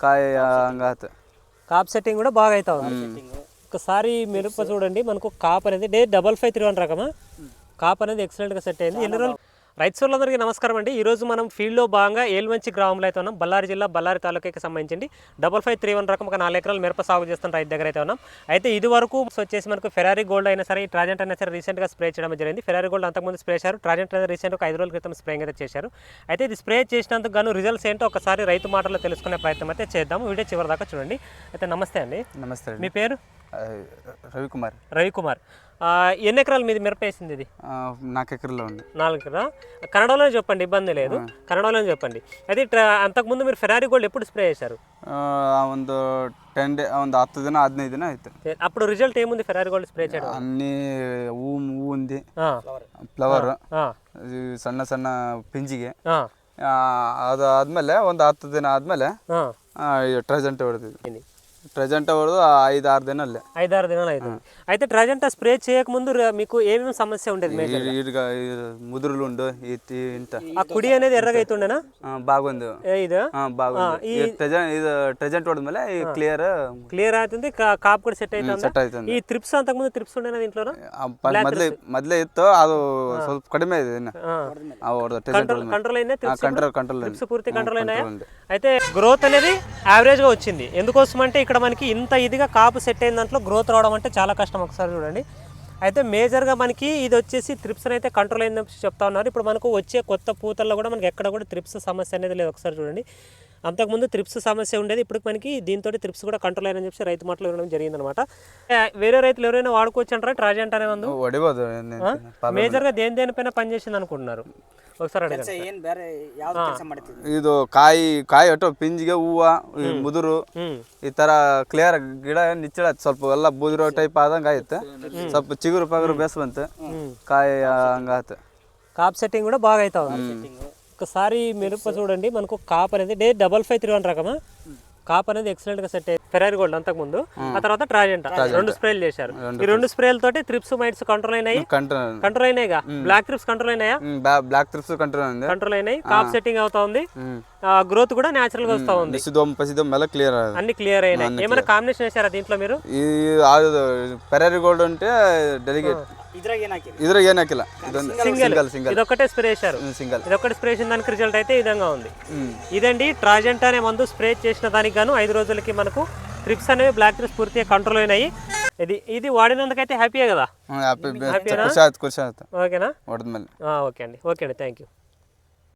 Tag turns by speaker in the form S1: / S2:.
S1: కాయ
S2: cap setting కూడా బాగా అవుతా ఉంది ఒకసారి మిరప చూడండి మనకు కాప్ అనేది D double five three one రకమా? కాప్ అనేది ఎక్సలెంట్గా సెట్ అయింది. ఎన్ని రోజులు రైతు సోళ్ళందరికీ నమస్కారం అండి. ఈరోజు మనం ఫీల్డ్లో భాగంగా ఏల్మంచి గ్రామంలో అయితే ఉన్నాం. బళ్ళారి జిల్లా బళ్ళారి తాలూకాకి సంబంధించి డబల్ ఫైవ్ త్రీ వన్ రకం ఒక నాలుగు ఎకరాలు మిరప సాగు చేస్తున్న రైతు దగ్గర అయితే ఉన్నాం. అయితే ఇది వరకు వచ్చేసి మనకు ఫెరారీ గోల్డ్ అయినా సరే ఈ ట్రాజెంట్ అయినా సరే రీసెంట్గా స్ప్రే చేయడం జరిగింది. ఫెరారీ గోల్డ్ అంతకుముందు స్ప్రే చేశారు. ట్రాజెంట్ అనేది రీసెంట్ ఒక ఐదు రోజుల క్రితం స్ప్రే అయితే చేశారు. అయితే ఇది స్ప్రే చేసినందుకు గాను రిజల్ట్స్ ఏంటో ఒకసారి రైతు మాటల్లో తెలుసుకునే ప్రయత్నం అయితే చేద్దాం వీడియో చివరి దాకా చూడండి. అయితే నమస్తే అండి.
S1: నమస్తే
S2: మీ పేరు?
S1: రవికుమార్
S2: రవికుమార్ ఆ, ఎన్ని ఎకరాలు మీది మిరప వేసింది ఇది
S1: ఆ, నాలుగు ఎకరంలో ఉంది
S2: నాలుగు ఎకరా కన్నడలోనే చెప్పండి ఇబ్బంది లేదు కన్నడలోనే చెప్పండి అయితే ట్రా- అంతకుముందు మీరు ఫెరారీ గోల్డ్ ఎప్పుడు స్ప్రే చేశారు
S1: ಆ, ಒಂದು ಟೆನ್ ಡೇ ಒಂದು ಹತ್ತು ದಿನ ಹದಿನೈದು ದಿನ ಆಯ್ತು
S2: అప్పుడు రిజల్ట్ ఏముంది ఫెరారీ గోల్డ్ స్ప్రే చేయడం
S1: ಅನ್ನಿ ಹೂ ಹೂ ఉంది
S2: ఆ,
S1: ಫ್ಲವರ್
S2: ఆ,
S1: ಸಣ್ಣ ಸಣ್ಣ ಪಿಂಜಿಗೆ
S2: ఆ,
S1: ಆ, ಅದು ಆದಮೇಲೆ ಒಂದು ಹತ್ತು ದಿನ ಆದಮೇಲೆ
S2: ఆ.
S1: ಟ್ರೆಜೆಂಟ್ ಹೊಡೆದಿದ್ವಿ ప్రజెంట్ అవ్వదు ఐదు ఆరు దినాలే. ఐదు
S2: ఆరు దినాలు అవుతుంది అయితే ప్రజెంట్ స్ప్రే చేయక ముందు మీకు ఏమేమి సమస్య ఉండేది
S1: ముదురులు ఉండు ఇంత.
S2: ఆ కుడి అనేది ఎర్రగా అవుతుండేనా
S1: బాగుంది.
S2: ఇది?
S1: బాగుంది. ఇది ట్రెజెంట్ వాడు మళ్ళీ క్లియర్
S2: క్లియర్ అవుతుంది కాపు కూడా సెట్ అవుతుంది
S1: సెట్ అవుతుంది
S2: ఈ త్రిప్స్ అంతకు ముందు త్రిప్స్ ఉండేనా దీంట్లో
S1: మొదలే మొదలే ಇತ್ತು ಅದು ಸ್ವಲ್ಪ ಕಡಿಮೆ
S2: కంట్రోల్ అయినా
S1: కంట్రోల్
S2: కంట్రోల్ పూర్తి కంట్రోల్
S1: అయినా
S2: అయితే గ్రోత్ అనేది యావరేజ్గా వచ్చింది. ఎందుకోసం అంటే ఇక్కడ ఇక్కడ మనకి ఇంత ఇదిగా కాపు సెట్ అయిన దాంట్లో గ్రోత్ రావడం అంటే చాలా కష్టం ఒకసారి చూడండి. అయితే మేజర్గా మనకి ఇది వచ్చేసి త్రిప్స్ అయితే కంట్రోల్ అయిందని చెప్తా ఉన్నారు. ఇప్పుడు మనకు వచ్చే కొత్త పూతల్లో కూడా మనకి ఎక్కడ కూడా త్రిప్స్ సమస్య అనేది లేదు ఒకసారి చూడండి. అంతకుముందు త్రిప్స్ సమస్య ఉండేది ఇప్పుడు మనకి దీంతో త్రిప్స్ కూడా కంట్రోల్ అయ్యని చెప్పి రైతు మాటలు వినడం జరిగింది అనమాట వేరే రైతులు ఎవరైనా వాడుకోవచ్చు అంటారా? ట్రాజెంట్ అనే ముందు మేజర్గా దేని దేనిపైన పనిచేసింది అనుకుంటున్నారు? ఒకసారి అడగండి
S3: ಏನ್ ಬೇರೆ ಯಾವ್ದು ಕೆಲಸ ಮಾಡ್ತಿದ್ವಿ
S1: ಇದು ಕಾಯಿ ಕಾಯಿ ಒಟ್ಟು ಪಿಂಜಿಗೆ ಹೂವ ಈ ಮುದುರು
S2: ಹ್ಮ್.
S1: ಈ ತರ ಕ್ಲಿಯರ್ ಗಿಡ ನಿಚ್ಚಳ ಸ್ವಲ್ಪ ಎಲ್ಲ ಬುದಿರೋ ಟೈಪ್ ಆದಂಗ ಆಯ್ತು ಸ್ವಲ್ಪ ಚಿಗುರು ಪಗುರು ಬೇಸ್ ಬಂತು ಕಾಯಿ ಹಂಗಾತು
S2: కాప్ సెట్టింగ్ కూడా బాగా అవుతుంది ఒకసారి మిరప చూడండి మనకు కాప్ అనేది D double five three one రకమా కాప్ అనేది ఎక్సలెంట్గా సెట్ అయ్యింది ఫెరారి గోల్డ్ అంతకు ముందు ఆ తర్వాత ట్రాజెంట్ రెండు స్ప్రేలు చేశారు. ఈ రెండు స్ప్రేల తోటి ట్రిప్స్ మైట్స్ కంట్రోల్ అయినాయి.
S1: కంట్రోల్
S2: అయినాయిగా బ్లాక్ ట్రిప్స్ కంట్రోల్ అయినాయా?
S1: బ్లాక్ ట్రిప్స్ కంట్రోల్ అయింది.
S2: కంట్రోల్ అయినాయి. కాప్ సెట్టింగ్ అవుతా ఉంది. గ్రోత్ కూడా నేచురల్గా వస్తా ఉంది.
S1: క్లియర్
S2: అన్ని క్లియర్ అయినాయి. ఏమైనా కాంబినేషన్ చేశారా దీంట్లో మీరు?
S1: ఫెరారి గోల్డ్ ఉంటే డెలిగేట్
S3: ಇದ್ರಾಗ ಏನ್ ಹಾಕಿರಿ
S1: ಇದ್ರಾಗ ಏನ್ ಹಾಕಿಲ್ಲ ಇದೊಂದು ಸಿಂಗಲ್ ಸಿಂಗಲ್
S2: ఇది ఒక్కటే స్ప్రే చేశారు
S1: ಸಿಂಗಲ್
S2: ఇది ఒక్కటి స్ప్రే చేసిన దానికి రిజల్ట్ అయితే ఈ విధంగా ఉంది
S1: ಹ್ಮ್
S2: ఇదండి ట్రాజెంట్ అనే మందు స్ప్రే చేసిన దానికి గాను ఐదు రోజులకి మనకు ట్రిప్స్ అనేవి బ్లాక్ ట్రిప్స్ పూర్తిగా కంట్రోల్ అయినాయి ఇది ఇది వాడినందుకైతే హ్యాపీయే కదా
S1: ಹ್ಮ್, happy- ಖುಷಿ ಆಯ್ತು ಖುಷಿ ಆಯ್ತು
S2: ఓకేనా
S1: ಹೊಡೆದ್ಮೇಲೆ
S2: ఆ, ఓకే అండి ఓకే అండి థ్యాంక్ యూ